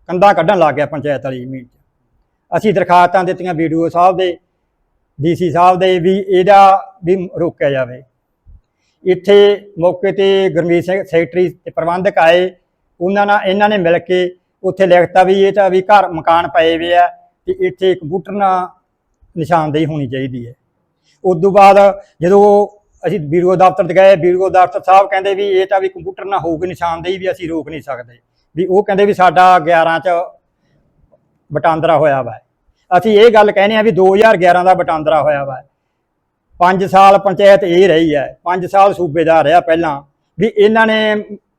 ਕੰਧਾਂ ਕੱਢਣ ਲੱਗ ਗਿਆ ਪੰਚਾਇਤ ਵਾਲੀ ਜ਼ਮੀਨ 'ਚ। ਅਸੀਂ ਦਰਖਾਸਤਾਂ ਦਿੱਤੀਆਂ ਵੀਡੀਓ ਸਾਹਿਬ ਦੇ ਡੀਸੀ ਸਾਹਿਬ ਦੇ ਵੀ ਇਹਦਾ ਵੀ ਰੋਕਿਆ ਜਾਵੇ। ਇੱਥੇ ਮੌਕੇ ਤੇ ਗੁਰਮੀਤ ਸਿੰਘ ਸੈਕਟਰੀ ਤੇ ਪ੍ਰਬੰਧਕ ਆਏ, ਉਹਨਾਂ ਨਾਲ ਇਹਨਾਂ ਨੇ ਮਿਲ ਕੇ ਉੱਥੇ ਲਿਖਤਾ ਵੀ ਇਹ ਤਾਂ ਵੀ ਘਰ ਮਕਾਨ ਪਏ ਵੇ ਆ ਤੇ ਇੱਥੇ ਕੰਪਿਊਟਰ ਨਾਲ ਨਿਸ਼ਾਨਦੇਹੀ ਹੋਣੀ ਚਾਹੀਦੀ ਹੈ। ਉਸ ਤੋਂ ਬਾਅਦ ਜਦੋਂ ਅਸੀਂ ਵੀਡੀਓ ਦਫ਼ਤਰ 'ਚ ਗਏ ਵੀਡੀਓ ਦਫ਼ਤਰ ਸਾਹਿਬ ਕਹਿੰਦੇ ਵੀ ਇਹ ਤਾਂ ਵੀ ਕੰਪਿਊਟਰ ਨਾਲ ਹੋਊਗੀ ਨਿਸ਼ਾਨਦੇਹੀ ਵੀ ਅਸੀਂ ਰੋਕ ਨਹੀਂ ਸਕਦੇ। ਵੀ ਉਹ ਕਹਿੰਦੇ ਵੀ ਸਾਡਾ 11 ਚ ਵਟਾਂਦਰਾ ਹੋਇਆ ਵਾ। ਅਸੀਂ ਇਹ ਗੱਲ ਕਹਿੰਦੇ ਆ ਵੀ 2011 ਦਾ ਵਟਾਂਦਰਾ ਹੋਇਆ ਵਾ। 5 ਸਾਲ ਪੰਚਾਇਤ ਇਹ ਰਹੀ ਹੈ 5 ਸਾਲ ਸੂਬੇਦਾਰ ਰਿਹਾ ਪਹਿਲਾਂ ਵੀ ਇਹਨਾਂ ਨੇ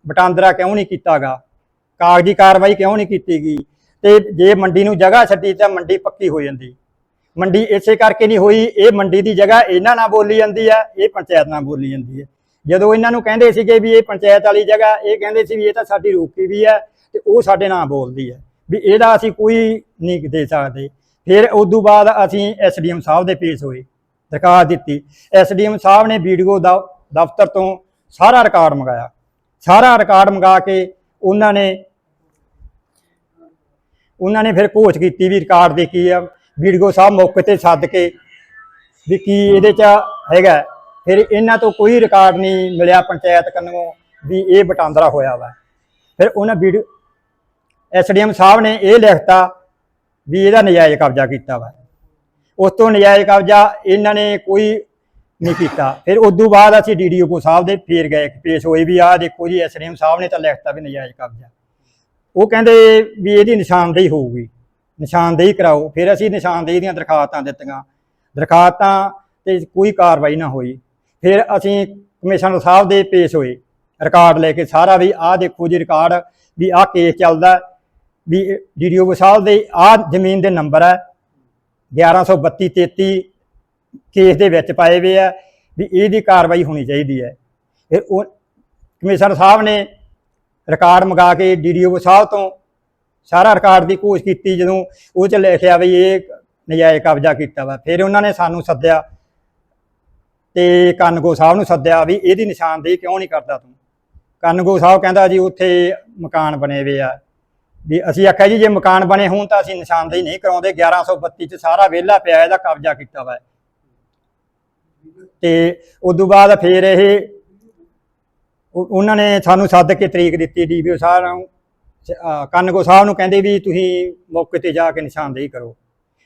ਵਟਾਂਦਰਾ ਕਿਉਂ ਨਹੀਂ ਕੀਤਾਗਾ? ਕਾਗਜ਼ੀ ਕਾਰਵਾਈ ਕਿਉਂ ਨਹੀਂ ਕੀਤੀ ਗਈ? ਤੇ ਜੇ ਮੰਡੀ ਨੂੰ ਜਗ੍ਹਾ ਛੱਡੀ ਤਾਂ ਮੰਡੀ ਪੱਕੀ ਹੋ ਜਾਂਦੀ। ਮੰਡੀ ਇਸੇ ਕਰਕੇ ਨਹੀਂ ਹੋਈ, ਇਹ ਮੰਡੀ ਦੀ ਜਗ੍ਹਾ ਇਹਨਾਂ ਨਾਲ ਬੋਲੀ ਜਾਂਦੀ ਹੈ ਇਹ ਪੰਚਾਇਤ ਨਾਲ ਬੋਲੀ ਜਾਂਦੀ ਹੈ ਜਦੋਂ ਇਹਨਾਂ ਨੂੰ ਕਹਿੰਦੇ ਸੀਗੇ ਵੀ ਇਹ ਪੰਚਾਇਤ ਵਾਲੀ ਜਗ੍ਹਾ, ਇਹ ਕਹਿੰਦੇ ਸੀ ਵੀ ਇਹ ਤਾਂ ਸਾਡੀ ਰੋਕੀ ਵੀ ਹੈ ਤੇ ਉਹ ਸਾਡੇ ਨਾਲ ਬੋਲਦੀ ਹੈ ਵੀ ਇਹਦਾ ਅਸੀਂ ਕੋਈ ਨਹੀਂ ਦੇ ਸਕਦੇ। ਫਿਰ ਉਸ ਤੋਂ ਬਾਅਦ ਅਸੀਂ ਐਸਡੀਐਮ ਸਾਹਿਬ ਦੇ ਪੇਸ਼ ਹੋਏ ਦਰਖਾਸਤ ਦਿੱਤੀ। ਐਸਡੀਐਮ ਸਾਹਿਬ ਨੇ ਵੀਡੀਓ ਦਾ ਦਫ਼ਤਰ ਤੋਂ ਸਾਰਾ ਰਿਕਾਰਡ ਮੰਗਾਇਆ। ਸਾਰਾ ਰਿਕਾਰਡ ਮੰਗਾ ਕੇ ਉਹਨਾਂ ਨੇ ਉਹਨਾਂ ਨੇ ਫਿਰ ਘੋਸ਼ ਕੀਤੀ ਵੀ ਰਿਕਾਰਡ ਦੇ ਕੀ ਆ। ਵੀਡੀਓ ਸਾਹਿਬ ਮੌਕੇ ਤੇ ਸੱਦ ਕੇ ਵੀ ਕੀ ਇਹਦੇ ਚ ਹੈਗਾ। ਫਿਰ ਇਹਨਾਂ ਤੋਂ ਕੋਈ ਰਿਕਾਰਡ ਨਹੀਂ ਮਿਲਿਆ ਪੰਚਾਇਤ ਕੰਨੋਂ ਵੀ ਇਹ ਵਟਾਂਦਰਾ ਹੋਇਆ ਵਾ। ਫਿਰ ਉਹਨਾਂ ਵੀਡੀਓ ਐਸਡੀਐਮ ਸਾਹਿਬ ਨੇ ਇਹ ਲਿਖਤਾ ਵੀ ਇਹਦਾ ਨਜਾਇਜ਼ ਕਬਜ਼ਾ ਕੀਤਾ ਵਾ। ਉਸ ਤੋਂ ਨਜਾਇਜ਼ ਕਬਜ਼ਾ ਇਹਨਾਂ ਨੇ ਕੋਈ ਨਹੀਂ ਕੀਤਾ। ਫਿਰ ਉਸ ਤੋਂ ਬਾਅਦ ਅਸੀਂ ਡੀਡੀਓ ਕੋ ਸਾਹਿਬ ਦੇ ਫੇਰ ਗਏ ਪੇਸ਼ ਹੋਏ ਵੀ ਆਹ ਦੇਖੋ ਜੀ, ਐਸਡੀਐਮ ਸਾਹਿਬ ਨੇ ਤਾਂ ਲਿਖਤਾ ਵੀ ਨਜਾਇਜ਼ ਕਬਜ਼ਾ। ਉਹ ਕਹਿੰਦੇ ਵੀ ਇਹਦੀ ਨਿਸ਼ਾਨਦੇਹੀ ਹੋਊਗੀ। ਨਿਸ਼ਾਨਦੇਹੀ ਕਰਾਓ, ਫਿਰ ਅਸੀਂ ਨਿਸ਼ਾਨਦੇਹੀ ਦੀਆਂ ਦਰਖਾਸਤਾਂ ਦਿੱਤੀਆਂ। ਦਰਖਾਸਤਾਂ ਤੇ ਕੋਈ ਕਾਰਵਾਈ ਨਾ ਹੋਈ। ਫਿਰ ਅਸੀਂ ਕਮਿਸ਼ਨਰ ਸਾਹਿਬ ਦੇ ਪੇਸ਼ ਹੋਏ, ਰਿਕਾਰਡ ਲੈ ਕੇ ਸਾਰਾ ਵੀ, ਆਹ ਦੇਖੋ ਜੀ ਰਿਕਾਰਡ, ਵੀ ਆਹ ਕੇਸ ਚੱਲਦਾ ਵੀ ਡੀਡੀਓ ਸਾਹਿਬ ਦੇ, ਆਹ ਜ਼ਮੀਨ ਦੇ ਨੰਬਰ ਹੈ 1132 33 ਕੇਸ ਦੇ ਵਿੱਚ ਪਾਏ ਹੋਏ ਆ ਵੀ ਇਹਦੀ ਕਾਰਵਾਈ ਹੋਣੀ ਚਾਹੀਦੀ ਹੈ। ਫਿਰ ਉਹ ਕਮਿਸ਼ਨਰ ਸਾਹਿਬ ਨੇ ਰਿਕਾਰਡ ਮੰਗਾ ਕੇ ਡੀਡੀਓ ਸਾਹਿਬ ਤੋਂ ਸਾਰਾ ਰਿਕਾਰਡ ਦੀ ਕੋਸ਼ਿਸ਼ ਕੀਤੀ ਜਦੋਂ ਉਹ ਚ ਲਿਖਿਆ ਵੀ ਇਹ ਨਜਾਇਜ਼ ਕਬਜ਼ਾ ਕੀਤਾ ਵਾ। ਫਿਰ ਉਹਨਾਂ ਨੇ ਸਾਨੂੰ ਸੱਦਿਆ ਤੇ ਕਨਗੋ ਸਾਹਿਬ ਨੂੰ ਸੱਦਿਆ ਵੀ ਇਹਦੀ ਨਿਸ਼ਾਨਦੇਹੀ ਕਿਉਂ ਨਹੀਂ ਕਰਦਾ ਤੂੰ? ਕਨਗੋ ਸਾਹਿਬ ਕਹਿੰਦਾ ਜੀ ਉੱਥੇ ਮਕਾਨ ਬਣੇ ਵੇ ਆ। ਵੀ ਅਸੀਂ ਆਖਿਆ ਜੀ ਜੇ ਮਕਾਨ ਬਣੇ ਹੋਣ ਤਾਂ ਅਸੀਂ ਨਿਸ਼ਾਨਦੇਹੀ ਨਹੀਂ ਕਰਾਉਂਦੇ 1132 ਚ ਸਾਰਾ ਵਿਹਲਾ ਪਿਆ ਇਹਦਾ ਕਬਜ਼ਾ ਕੀਤਾ ਵਾ। ਤੇ ਉਸ ਤੋਂ ਬਾਅਦ ਫਿਰ ਇਹ ਉਹਨਾਂ ਨੇ ਸਾਨੂੰ ਸੱਦ ਕੇ ਤਰੀਕ ਦਿੱਤੀ ਡੀਪੀਓ ਸਾਹਿਬ ਨੂੰ। ਕੰਨਗੋ ਸਾਹਿਬ ਨੂੰ ਕਹਿੰਦੇ ਵੀ ਤੁਸੀਂ ਮੌਕੇ ਤੇ ਜਾ ਕੇ ਨਿਸ਼ਾਨਦੇਹੀ ਕਰੋ।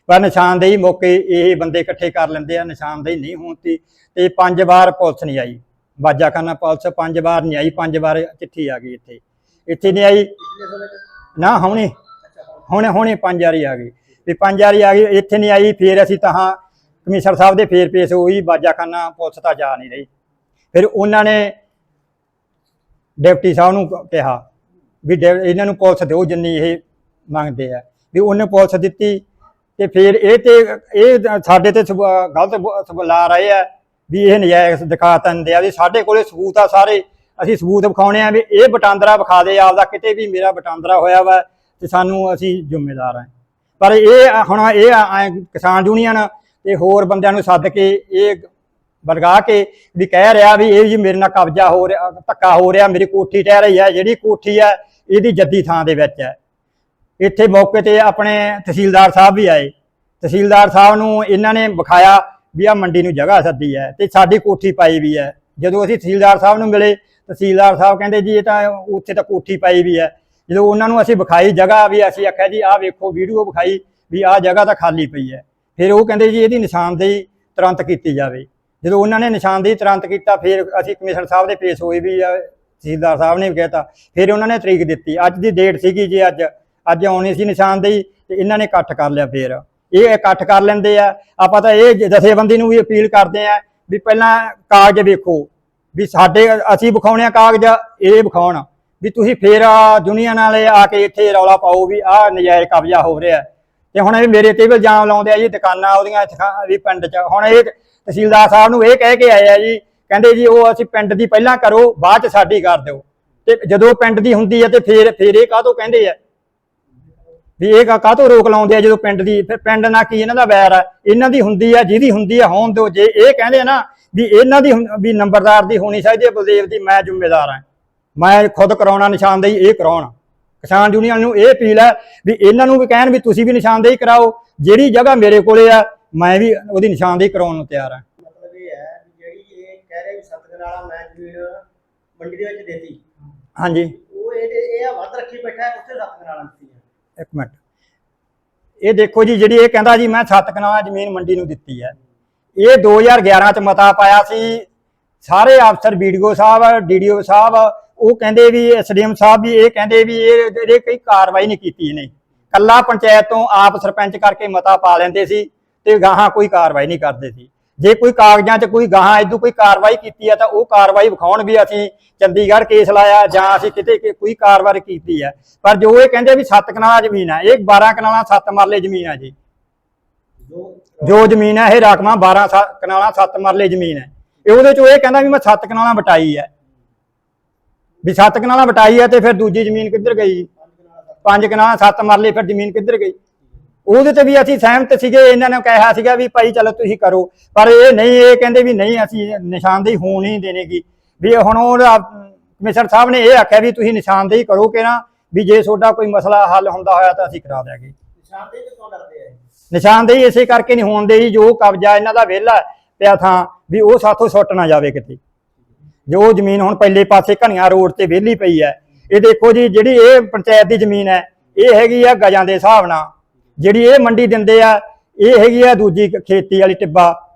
ਪਰ ਨਿਸ਼ਾਨਦੇਹੀ ਮੌਕੇ ਇਹ ਬੰਦੇ ਇਕੱਠੇ ਕਰ ਲੈਂਦੇ ਆ, ਨਿਸ਼ਾਨਦੇਹੀ ਨਹੀਂ ਹੁੰਦੀ ਤੇ ਪੰਜ ਵਾਰ ਪੁਲਿਸ ਨਹੀਂ ਆਈ। ਬਾਜਾਖਾਨਾ ਪੁਲਿਸ ਪੰਜ ਵਾਰ ਨਹੀਂ ਆਈ, ਪੰਜ ਵਾਰ ਚਿੱਠੀ ਆ ਗਈ ਇੱਥੇ। ਇੱਥੇ ਨਹੀਂ ਆਈ। ਨਾ, ਹੁਣੇ। ਹੁਣੇ ਹੁਣੇ ਪੰਜ ਵਾਰੀ ਆ ਗਈ। ਵੀ ਪੰਜ ਵਾਰੀ ਆ ਗਈ, ਇੱਥੇ ਨਹੀਂ ਆਈ, ਫਿਰ ਅਸੀਂ ਤਾਂ ਕਮਿਸ਼ਨਰ ਸਾਹਿਬ ਦੇ ਫੇਰ ਪੇਸ਼ ਹੋਈ ਬਾਜਾ ਖਾਨਾ ਪੁਲਿਸ ਤਾਂ ਜਾ ਨਹੀਂ ਰਹੀ। ਫਿਰ ਉਹਨਾਂ ਨੇ ਡਿਪਟੀ ਸਾਹਿਬ ਨੂੰ ਕਿਹਾ ਵੀ ਡਿ- ਇਹਨਾਂ ਨੂੰ ਪੁਲਿਸ ਦਿਓ ਜਿੰਨੀ ਇਹ ਮੰਗਦੇ ਆ। ਵੀ ਉਹਨੇ ਪੁਲਿਸ ਦਿੱਤੀ ਤੇ ਫਿਰ ਇਹ ਤੇ ਇਹ ਸਾਡੇ ਤੇ ਸਬ- ਗਲਤ ਬ- ਸਬ- ਲਾ ਰਹੇ ਆ ਵੀ ਇਹ ਨਜਾਇਜ਼ ਦਿਖਾਤਾ ਦਿੰਦੇ ਆ ਵੀ ਸਾਡੇ ਕੋਲੇ ਸਬੂਤ ਆ ਸਾਰੇ। ਅਸੀਂ ਸਬੂਤ ਵਿਖਾਉਣੇ ਆ ਵੀ ਇਹ ਵਟਾਂਦਰਾ ਵਿਖਾ ਦੇ ਆਪਦਾ, ਕਿਤੇ ਵੀ ਮੇਰਾ ਵਟਾਂਦਰਾ ਹੋਇਆ ਵਾ ਤੇ ਸਾਨੂੰ ਅਸੀਂ ਜ਼ਿੰਮੇਦਾਰ ਆ। ਪਰ ਇਹ ਹੁਣ ਇਹ ਐਂ ਕਿਸਾਨ ਯੂਨੀਅਨ ਤੇ ਹੋਰ ਬੰਦਿਆਂ ਨੂੰ ਸੱਦ ਕੇ ਇਹ ਵਰਗਾ ਕੇ ਵੀ ਕਹਿ ਰਿਹਾ ਵੀ ਇਹ ਜੀ ਮੇਰੇ ਨਾਲ ਕਬਜ਼ਾ ਹੋ ਰਿਹਾ, ਧੱਕਾ ਹੋ ਰਿਹਾ, ਮੇਰੀ ਕੋਠੀ ਟਹਿ ਰਹੀ ਹੈ ਜਿਹੜੀ ਕੋਠੀ ਹੈ ਇਹਦੀ ਜੱਦੀ ਥਾਂ ਦੇ ਵਿੱਚ ਹੈ। ਇੱਥੇ ਮੌਕੇ ਤੇ ਆਪਣੇ ਤਹਿਸੀਲਦਾਰ ਸਾਹਿਬ ਵੀ ਆਏ। ਤਹਿਸੀਲਦਾਰ ਸਾਹਿਬ ਨੂੰ ਇਹਨਾਂ ਨੇ ਵਿਖਾਇਆ ਵੀ ਆ ਮੰਡੀ ਨੂੰ ਜਗ੍ਹਾ ਸੱਦੀ ਹੈ ਤੇ ਸਾਡੀ ਕੋਠੀ ਪਾਈ ਵੀ ਹੈ। ਜਦੋਂ ਅਸੀਂ ਤਹਿਸੀਲਦਾਰ ਸਾਹਿਬ ਨੂੰ ਮਿਲੇ, ਤਹਿਸੀਲਦਾਰ ਸਾਹਿਬ ਕਹਿੰਦੇ ਜੀ ਇਹ ਤਾਂ ਉੱਥੇ ਤਾਂ ਕੋਠੀ ਪਾਈ ਵੀ ਹੈ। ਜਦੋਂ ਉਹਨਾਂ ਨੂੰ ਅਸੀਂ ਵਿਖਾਈ ਜਗ੍ਹਾ ਵੀ, ਅਸੀਂ ਆਖਿਆ ਜੀ ਆਹ ਵੇਖੋ ਵੀਡੀਓ ਵਿਖਾਈ ਵੀ ਆਹ ਜਗ੍ਹਾ ਤਾਂ ਖਾਲੀ ਪਈ ਹੈ। ਫਿਰ ਉਹ ਕਹਿੰਦੇ ਜੀ ਇਹਦੀ ਨਿਸ਼ਾਨਦੇਹੀ ਤੁਰੰਤ ਕੀਤੀ ਜਾਵੇ। ਜਦੋਂ ਉਹਨਾਂ ਨੇ ਨਿਸ਼ਾਨਦੇਹੀ ਤੁਰੰਤ ਕੀਤਾ, ਫਿਰ ਅਸੀਂ ਕਮਿਸ਼ਨਰ ਸਾਹਿਬ ਦੇ ਪੇਸ਼ ਹੋਏ ਵੀ ਤਹਿਸੀਲਦਾਰ ਸਾਹਿਬ ਨੇ ਵੀ ਕਹਿਤਾ। ਫਿਰ ਉਹਨਾਂ ਨੇ ਤਰੀਕ ਦਿੱਤੀ। ਅੱਜ ਦੀ ਡੇਟ ਸੀਗੀ ਜੇ ਅੱਜ। ਅੱਜ ਆਉਣੀ ਸੀ ਨਿਸ਼ਾਨਦੇਹੀ ਤੇ ਇਹਨਾਂ ਨੇ ਇਕੱਠ ਕਰ ਲਿਆ ਫਿਰ। ਇਹ ਇਕੱਠ ਕਰ ਲੈਂਦੇ ਆ। ਆਪਾਂ ਤਾਂ ਇਹ ਜਥੇਬੰਦੀ ਨੂੰ ਵੀ ਅਪੀਲ ਕਰਦੇ ਆ ਵੀ ਪਹਿਲਾਂ ਕਾਗਜ਼ ਵੇਖੋ। ਵੀ ਸਾਡੇ ਅਸੀਂ ਵਿਖਾਉਣੇ ਆ ਕਾਗਜ਼, ਇਹ ਵਿਖਾਉਣ। ਵੀ ਤੁਸੀਂ ਫੇਰ ਦੁਨੀਆ ਨਾਲੇ ਆ ਕੇ ਇੱਥੇ ਰੌਲਾ ਪਾਓ ਵੀ ਆਹ ਨਜਾਇਜ਼ ਕਬਜ਼ਾ ਹੋ ਰਿਹਾ। ਤੇ ਹੁਣ ਇਹ ਮੇਰੇ ਤੇ ਵੀ ਇਲਜ਼ਾਮ ਲਾਉਂਦੇ ਆ ਜੀ, ਦੁਕਾਨਾਂ ਉਹਦੀਆਂ ਖਾ- ਵੀ ਪਿੰਡ 'ਚ। ਹੁਣ ਇਹ ਤਹਿਸੀਲਦਾਰ ਸਾਹਿਬ ਨੂੰ ਇਹ ਕਹਿ ਕੇ ਆਏ ਆ ਜੀ ਕਹਿੰਦੇ ਜੀ ਉਹ ਅਸੀਂ ਪਿੰਡ ਦੀ ਪਹਿਲਾਂ ਕਰੋ, ਬਾਅਦ 'ਚ ਸਾਡੀ ਕਰ ਦਿਓ। ਤੇ ਜਦੋਂ ਪਿੰਡ ਦੀ ਹੁੰਦੀ ਹੈ ਤੇ ਫੇਰ ਫੇਰ ਇਹ ਕਾਹਤੋਂ ਕਹਿੰਦੇ ਆ? ਵੀ ਇਹ ਕਾ- ਕਾਹਤੋਂ ਰੋਕ ਲਾਉਂਦੇ ਆ ਜਦੋਂ ਪਿੰਡ ਦੀ? ਫਿਰ ਪਿੰਡ ਨਾਲ ਕੀ ਇਹਨਾਂ ਦਾ ਵੈਰ ਆ? ਇਹਨਾਂ ਦੀ ਹੁੰਦੀ ਆ, ਜਿਹਦੀ ਹੁੰਦੀ ਆ, ਹੋਣ ਦਿਓ। ਜੇ ਇਹ ਕਹਿੰਦੇ ਆ ਨਾ ਵੀ ਇਹਨਾਂ ਦੀ ਵੀ ਨੰਬਰਦਾਰ ਦੀ ਹੋਣੀ ਚਾਹੀਦੀ ਹੈ ਬਲਦੇਵ ਦੀ ਮੈਂ ਜ਼ਿੰਮੇਦਾਰ ਹਾਂ ਮੈਂ ਖੁਦ ਕਰਾਉਣਾ ਨਿਸ਼ਾਨਦੇਹੀ, ਇਹ ਕਰਾਉਣ। ਕਿਸਾਨ ਯੂਨੀਅਨ ਨੂੰ ਇਹ ਅਪੀਲ ਹੈ ਵੀ ਇਹਨਾਂ ਨੂੰ ਵੀ ਕਹਿਣ ਵੀ ਤੁਸੀਂ ਵੀ ਨਿਸ਼ਾਨਦੇਹੀ ਕਰਾਓ। ਜਿਹੜੀ ਜਗ੍ਹਾ ਮੇਰੇ ਕੋਲੇ ਆ, ਮੈਂ ਵੀ ਉਹਦੀ ਨਿਸ਼ਾਨਦੇਹੀ ਕਰਾਉਣ ਨੂੰ ਤਿਆਰ ਹਾਂ ਮਤਲਬ ਇਹ ਹੈ ਵੀ ਜਿਹੜੀ ਇਹ ਕਹਿ ਰਹੇ ਵੀ ਸਤਗਰਾਲਾ ਮੈਂ ਜ਼ਮੀਨ ਮੰਡੀ ਦੇ ਵਿੱਚ ਦੇਤੀ। ਹਾਂਜੀ। ਉਹ ਇਹ ਇਹ ਆ ਵੱਧ ਰੱਖੀ ਬੈਠਾ ਹੈ ਉੱਥੇ ਸਤਗਰਾਲਾ ਦਿੱਤੀ ਹੈ ਇੱਕ ਮਿੰਟ। ਇਹ ਦੇਖੋ ਜੀ ਜਿਹੜੀ ਇਹ ਕਹਿੰਦਾ ਜੀ ਮੈਂ ਸੱਤ ਕਨਾਲ ਜ਼ਮੀਨ ਮੰਡੀ ਨੂੰ ਦਿੱਤੀ ਹੈ। ਇਹ 2011 ਚ ਮਤਾ ਪਾਇਆ ਸੀ। ਸਾਰੇ ਅਫਸਰ ਵੀਡੀਓ ਸਾਹਿਬ ਡੀਡੀਓ ਸਾਹਿਬ ਉਹ ਕਹਿੰਦੇ ਵੀ ਐਸਡੀਐਮ ਸਾਹਿਬ ਵੀ ਇਹ ਕਹਿੰਦੇ ਵੀ ਇਹ ਇਹਦੇ ਕੋਈ ਕਾਰਵਾਈ ਨਹੀਂ ਕੀਤੀ ਇਹਨੇ। ਕੱਲਾ ਪੰਚਾਇਤ ਤੋਂ ਆਪ ਸਰਪੰਚ ਕਰਕੇ ਮਤਾ ਪਾ ਲੈਂਦੇ ਸੀ ਤੇ ਗਾਹਾਂ ਕੋਈ ਕਾਰਵਾਈ ਨਹੀਂ ਕਰਦੇ ਸੀ। ਜੇ ਕੋਈ ਕਾਗਜ਼ਾਂ 'ਚ ਕੋਈ ਗਾਹਾਂ ਇਦੋਂ ਕੋਈ ਕਾਰਵਾਈ ਕੀਤੀ ਹੈ ਤਾਂ ਉਹ ਕਾਰਵਾਈ ਵਿਖਾਉਣ ਵੀ ਅਸੀਂ, ਚੰਡੀਗੜ੍ਹ ਕੇਸ ਲਾਇਆ ਜਾਂ ਅਸੀਂ ਕਿਤੇ ਕਿ- ਕੋਈ ਕਾਰਵਾਈ ਕੀਤੀ ਹੈ ਪਰ ਜੋ ਇਹ ਕਹਿੰਦੇ ਵੀ 7 ਕਨਾਲਾਂ ਜ਼ਮੀਨ ਹੈ ਇਹ 12 ਕਨਾਲਾਂ 7 ਮਰਲੇ ਜ਼ਮੀਨ ਹੈ ਜੀ। ਜੋ ਜ਼ਮੀਨ ਹੈ ਇਹ ਰਾਖਵਾਂ 12 ਸਾ- ਕਨਾਲਾਂ 7 ਮਰਲੇ ਜ਼ਮੀਨ ਹੈ ਇਹ ਉਹਦੇ ਚੋਂ ਇਹ ਕਹਿੰਦਾ ਵੀ ਮੈਂ 7 ਕਨਾਲਾਂ ਵਟਾਈ ਹੈ ਵੀ 7 ਕਨਾਲਾਂ ਵਟਾਈ ਹੈ ਤੇ ਫਿਰ ਦੂਜੀ ਜ਼ਮੀਨ ਕਿੱਧਰ ਗਈ? 5 ਕਨਾਲਾਂ 7 ਮਰਲੇ, ਫਿਰ ਜ਼ਮੀਨ ਕਿੱਧਰ ਗਈ? ਉਹਦੇ ਤੇ ਵੀ ਅਸੀਂ ਸਹਿਮਤ ਸੀਗੇ ਇਹਨਾਂ ਨੇ ਕਿਹਾ ਸੀਗਾ ਵੀ ਭਾਈ ਚਲੋ ਤੁਸੀਂ ਕਰੋ। ਪਰ ਇਹ ਨਹੀਂ ਇਹ ਕਹਿੰਦੇ ਵੀ ਨਹੀਂ ਅਸੀਂ ਨਿਸ਼ਾਨਦੇਹੀ ਹੋਣ ਨਹੀਂ ਦੇਣੇਗੀ। ਵੀ ਹੁਣ ਉਹ ਕਮਿਸ਼ਨਰ ਸਾਹਿਬ ਨੇ ਇਹ ਆਖਿਆ ਵੀ ਤੁਸੀਂ ਨਿਸ਼ਾਨਦੇਹੀ ਕਰੋ ਕਿ ਨਾ ਵੀ ਜੇ ਤੁਹਾਡਾ ਕੋਈ ਮਸਲਾ ਹੱਲ ਹੁੰਦਾ ਹੋਇਆ ਤਾਂ ਅਸੀਂ ਕਰਾ ਦਿਆਂਗੇ। ਨਿਸ਼ਾਨਦੇਹੀ ਕਿਉਂ ਡਰਦੇ ਆ ਨਿਸ਼ਾਨਦੇਹੀ ਇਸੇ ਕਰਕੇ ਨਹੀਂ ਹੋਣ ਦੇਈ ਜੋ ਕਬਜ਼ਾ ਇਹਨਾਂ ਦਾ ਵਿਹਲਾ ਪਿਆ ਥਾਂ ਵੀ ਉਹ ਸਾਥੋਂ ਸੁੱਟ ਨਾ ਜਾਵੇ ਕਿਤੇ। ਜੋ ਜ਼ਮੀਨ ਹੁਣ ਪਹਿਲੇ ਪਾਸੇ ਘਣੀਆਂ ਰੋਡ ਤੇ ਵਿਹਲੀ ਪਈ ਹੈ ਇਹ ਦੇਖੋ ਜੀ ਜਿਹੜੀ ਇਹ ਪੰਚਾਇਤ ਦੀ ਜ਼ਮੀਨ ਹੈ ਇਹ ਹੈਗੀ ਆ ਗਜਾਂ ਦੇ ਹਿਸਾਬ ਨਾਲ। ਜਿਹੜੀ ਇਹ ਮੰਡੀ ਦਿੰਦੇ ਆ, ਇਹ ਹੈਗੀ ਆ ਦੂਜੀ ਖੇਤੀ ਵਾਲੀ ਟਿੱਬਾ।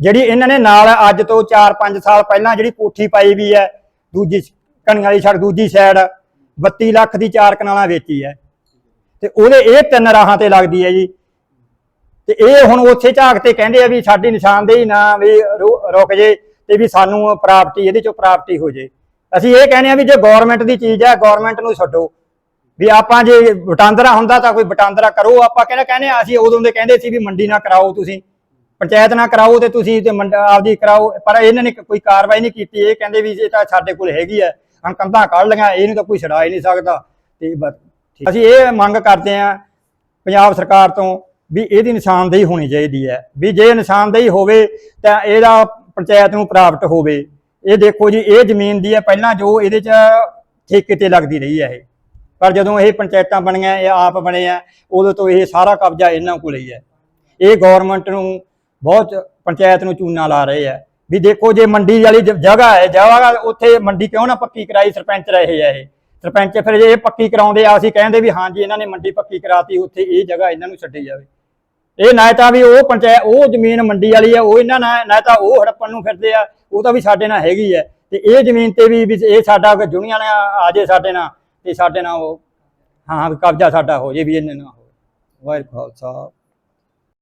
ਜਿਹੜੀ ਇਹਨਾਂ ਨੇ ਨਾਲ ਅੱਜ ਤੋਂ 4-5 ਸਾਲ ਪਹਿਲਾਂ ਜਿਹੜੀ ਕੋਠੀ ਪਾਈ ਵੀ ਹੈ, ਦੂਜੀ ਘਣੀਆਂ ਵਾਲੀ ਛੜ ਦੂਜੀ ਸਾਈਡ 32 ਲੱਖ ਦੀ ਚਾਰ ਕਨਾਲਾਂ ਵੇਚੀ ਹੈ। ਤੇ ਉਹਦੇ ਇਹ ਤਿੰਨ ਰਾਹਾਂ ਤੇ ਲੱਗਦੀ ਹੈ ਜੀ। ਤੇ ਇਹ ਹੁਣ ਉੱਥੇ ਝਾਕ ਤੇ ਕਹਿੰਦੇ ਆ ਵੀ ਸਾਡੀ ਨਿਸ਼ਾਨਦੇਹੀ ਨਾ ਵੀ ਰੁ- ਰੁਕ ਜੇ ਤੇ ਵੀ ਸਾਨੂੰ ਪ੍ਰਾਪਰਟੀ ਇਹਦੇ ਚੋਂ ਪ੍ਰਾਪਰਟੀ ਹੋ ਜੇ। ਅਸੀਂ ਇਹ ਕਹਿੰਦੇ ਆ ਵੀ ਜੇ ਗਵਰਨਮੈਂਟ ਦੀ ਚੀਜ਼ ਹੈ ਗਵਰਨਮੈਂਟ ਨੂੰ ਛੱਡੋ। ਵੀ ਆਪਾਂ ਜੇ ਵਟਾਂਦਰਾ ਹੁੰਦਾ ਤਾਂ ਕੋਈ ਵਟਾਂਦਰਾ ਕਰੋ, ਆਪਾਂ ਕਿਹੜਾ ਕਹਿੰਦੇ ਆ, ਅਸੀਂ ਉਦੋਂ ਦੇ ਕਹਿੰਦੇ ਸੀ ਵੀ ਮੰਡੀ ਨਾ ਕਰਾਓ ਤੁਸੀਂ, ਪੰਚਾਇਤ ਨਾ ਕਰਾਓ ਤੇ ਤੁਸੀਂ ਤੇ ਮੰਡ- ਆਪਦੀ ਕਰਾਓ, ਪਰ ਇਹਨਾਂ ਨੇ ਕੋਈ ਕਾਰਵਾਈ ਨਹੀਂ ਕੀਤੀ, ਇਹ ਕਹਿੰਦੇ ਵੀ ਇਹ ਤਾਂ ਸਾਡੇ ਕੋਲ ਹੈਗੀ ਹੈ ਹੁਣ ਕੰਧਾਂ ਕੱਢ ਲਈਆਂ ਇਹਨੂੰ ਤਾਂ ਕੋਈ ਛਡਾ ਹੀ ਨਹੀਂ ਸਕਦਾ, ਤੇ ਬਸ ਅਸੀਂ ਇਹ ਮੰਗ ਕਰਦੇ ਆ ਪੰਜਾਬ ਸਰਕਾਰ ਤੋਂ ਵੀ ਇਹਦੀ ਨਿਸ਼ਾਨਦੇਹੀ ਹੋਣੀ ਚਾਹੀਦੀ ਹੈ, ਵੀ ਜੇ ਨਿਸ਼ਾਨਦੇਹੀ ਹੋਵੇ ਤਾਂ ਇਹਦਾ ਪੰਚਾਇਤ ਨੂੰ ਪ੍ਰਾਪਤ ਹੋਵੇ। ਇਹ ਦੇਖੋ ਜੀ, ਇਹ ਜ਼ਮੀਨ ਦੀ ਹੈ, ਪਹਿਲਾਂ ਜੋ ਇਹਦੇ 'ਚ ਠੇਕੇ ਤੇ ਲੱਗਦੀ ਰਹੀ ਹੈ ਇਹ। ਪਰ ਜਦੋਂ ਇਹ ਪੰਚਾਇਤਾਂ ਬਣੀਆਂ, ਇਹ ਆਪ ਬਣੇ ਆ, ਉਦੋਂ ਤੋਂ ਇਹ ਸਾਰਾ ਕਬਜ਼ਾ ਇਹਨਾਂ ਕੋਲ ਹੀ ਹੈ। ਇਹ ਗਵਰਨਮੈਂਟ ਨੂੰ ਬਹੁਤ ਪੰਚਾਇਤ ਨੂੰ ਚੂਨਾ ਲਾ ਰਹੇ ਆ। ਵੀ ਦੇਖੋ ਜੇ ਮੰਡੀ ਵਾਲੀ ਜਗ੍ਹਾ ਹੈ ਜਗ੍ਹਾ ਉੱਥੇ ਮੰਡੀ ਕਿਉਂ ਨਾ ਪੱਕੀ ਕਰਾਈ, ਸਰਪੰਚ ਰਹੇ ਆ ਇਹ। ਸਰਪੰਚ ਫਿਰ ਜੇ ਇਹ ਪੱਕੀ ਕਰਾਉਂਦੇ ਆ, ਅਸੀਂ ਕਹਿੰਦੇ ਵੀ ਹਾਂਜੀ ਇਹਨਾਂ ਨੇ ਮੰਡੀ ਪੱਕੀ ਕਰਾਤੀ, ਉੱਥੇ ਇਹ ਜਗ੍ਹਾ ਇਹਨਾਂ ਨੂੰ ਛੱਡੀ ਜਾਵੇ। ਇਹ ਨਾ ਤਾਂ ਵੀ ਉਹ ਪੰਚਾਇਤ ਉਹ ਜ਼ਮੀਨ ਮੰਡੀ ਵਾਲੀ ਆ, ਉਹ ਇਹਨਾਂ ਨਾਲ, ਨਾ ਤਾਂ ਉਹ ਹੜੱਪਣ ਨੂੰ ਫਿਰਦੇ ਆ, ਉਹ ਤਾਂ ਵੀ ਸਾਡੇ ਨਾਲ ਹੈਗੀ ਹੈ ਤੇ ਇਹ ਜ਼ਮੀਨ ਤੇ ਵੀ ਵੀ ਇਹ ਸਾਡਾ ਜੁਨੀਆਂ ਨੇ ਆ ਜੇ ਸਾਡੇ ਨਾਲ ਤੇ ਸਾਡੇ ਨਾਲ ਉਹ ਹਾਂ, ਵੀ ਕਬਜ਼ਾ ਸਾਡਾ ਹੋ ਜੇ, ਵੀ ਇਹਨਾਂ ਨਾਲ ਹੋ ਵਾਹਿਗੁਰੂ ਖਾਲਸਾ।